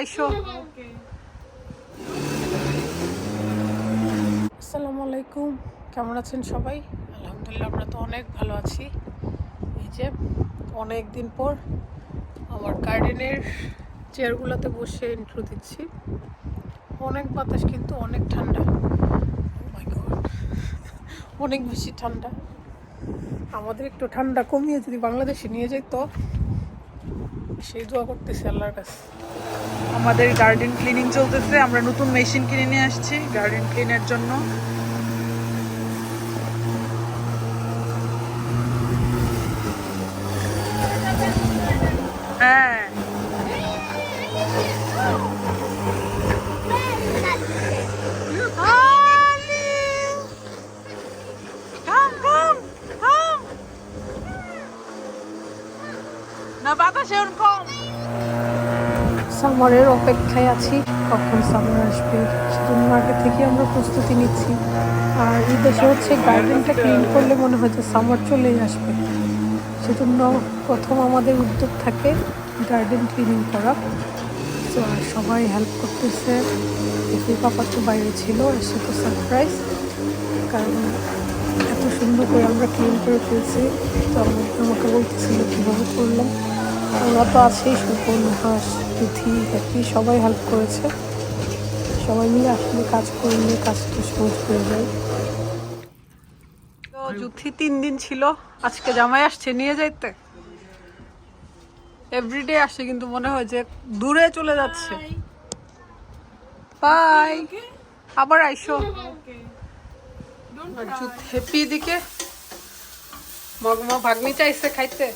আইসো। আসসালামু আলাইকুম। কেমন আছেন সবাই? আলহামদুলিল্লাহ, আমরা তো অনেক ভালো আছি। এই যে অনেক দিন পর আমার গার্ডেনের চেয়ারগুলোতে বসে ইন্ট্রো দিচ্ছি। অনেক বাতাস কিন্তু অনেক ঠান্ডা। Oh. অনেক বেশি ঠান্ডা। আমাদের একটু ঠান্ডা কমিয়ে যদি বাংলাদেশে নিয়ে যাই তো, সেই দোয়া করতেছি আল্লাহর কাছে। আমাদের গার্ডেন ক্লিনিং চলতেছে, আমরা নতুন মেশিন কিনে নিয়ে আসছি গার্ডেন ক্লিনের জন্য। হ্যাঁ. না, বাতাসে ওর কম সামারের অপেক্ষায় আছি, কখন সামার আসবে সেজন্য আগে থেকে আমরা প্রস্তুতি নিচ্ছি। আর এই দেশে হচ্ছে গার্ডেনটা ক্লিন করলে মনে হয় যে সামার চলেই আসবে। সেজন্য প্রথম আমাদের উদ্যোগ থাকে গার্ডেন ক্লিনিং করা। তো আর সবাই হেল্প করতেছে। এফি পাপা তো বাইরে ছিল, এসে তো সারপ্রাইজ কারণ এত সুন্দর করে আমরা ক্লিন করে ফেলছি। তো আমাকে বলতেছিল কীভাবে করলাম ওরা তো আছেই সুপর্ণ হাঁস। তিথি হ্যাপি সবাই হেল্প করেছে। সবাই মিলে আসলে কাজ করে নিয়ে কাজটা সহজ হয়ে যায়। যুথি তিন দিন ছিল, আজকে জামাই আসছে, নিয়ে যাইতে। এভরিডে আসে কিন্তু মনে হয় যে দূরে চলে যাচ্ছে। বাই আবার আইসো। হ্যাপি দিকে মগমা ভাগ্নি চাইছে খাইতে।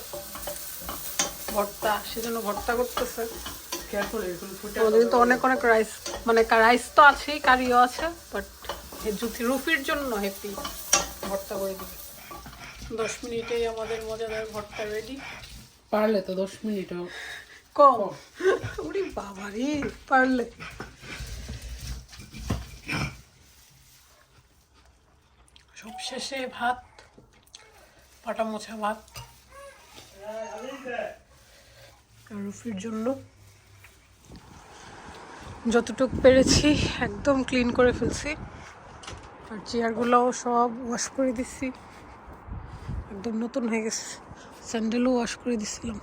ভর্তা, সেজন্য ভর্তা করতেছে। তো অনেক অনেক রাইস মানে রাইস তো আছেই কারিও আছে বাট রুফির জন্য ভর্তা করে দিবে। দশ মিনিটেই আমাদের মজাদার ভর্তা রেডি পারলে তো দশ কম। বাবা রে পারলে। সব শেষে ভাত পাটা মোছা ভাত। রুফির জন্য। যতটুক পেরেছি, একদম ক্লিন করে ফেলছি। আর চেয়ারগুলোও সব ওয়াশ করে দিচ্ছি। একদম নতুন হয়ে গেছে। স্যান্ডেলও ওয়াশ করে দিছিলাম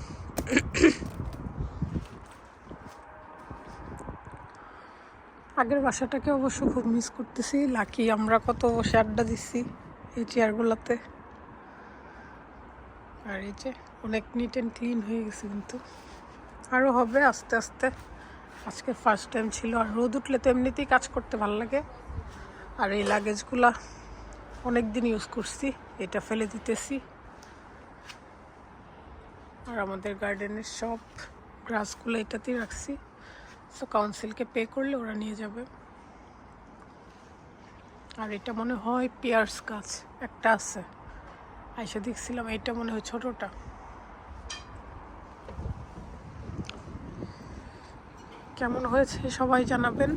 আগের বাসাটাকে অবশ্য খুব মিস করতেছি। লাকি আমরা কত বসে আড্ডা দিচ্ছি এই চেয়ারগুলোতে। আর এই যে অনেক নিট অ্যান্ড ক্লিন হয়ে গেছে কিন্তু। আরও হবে আস্তে আস্তে। আজকে ফার্স্ট টাইম ছিল, আর রোদ উঠলে তো এমনিতেই কাজ করতে ভালো লাগে। আর এই লাগেজগুলা অনেক দিন ইউজ করছি, এটা ফেলে দিতেছি। আর আমাদের গার্ডেনের সব গ্রাসগুলো এটাতেই রাখছি। সো কাউন্সিলকে পে করলে ওরা নিয়ে যাবে। আর এটা মনে হয় পিয়ার্স গাছ, একটা আছে। আইসা দেখছিলাম এটা মনে হয় ছোটটা। কেমন হয়েছে সবাই জানাবেন।